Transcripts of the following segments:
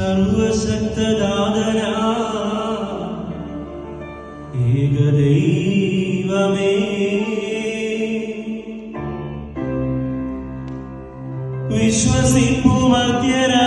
സർവശക്തനാഥന ഏകദൈവമേ. വിശ്വസിപ്പുമധ്യരാ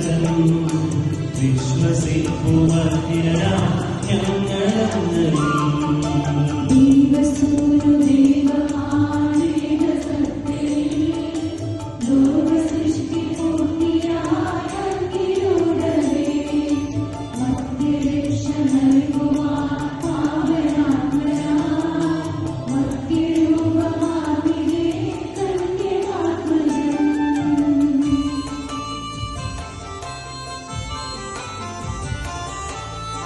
वचनं विश्वसे कुमार्तिरनाख्यम्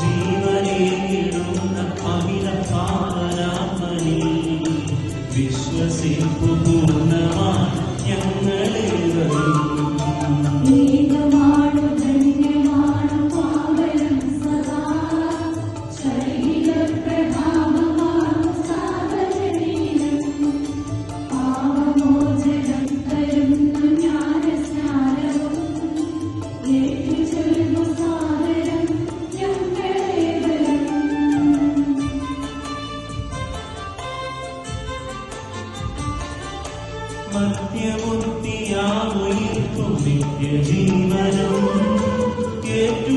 जीवने विलम् न अविरपालनामनि विश्वसि न त्यमुक्तिया वै तु नित्यजीवनम् केतु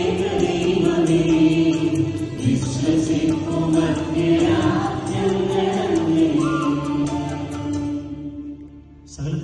चारयालेवने विश्वसिम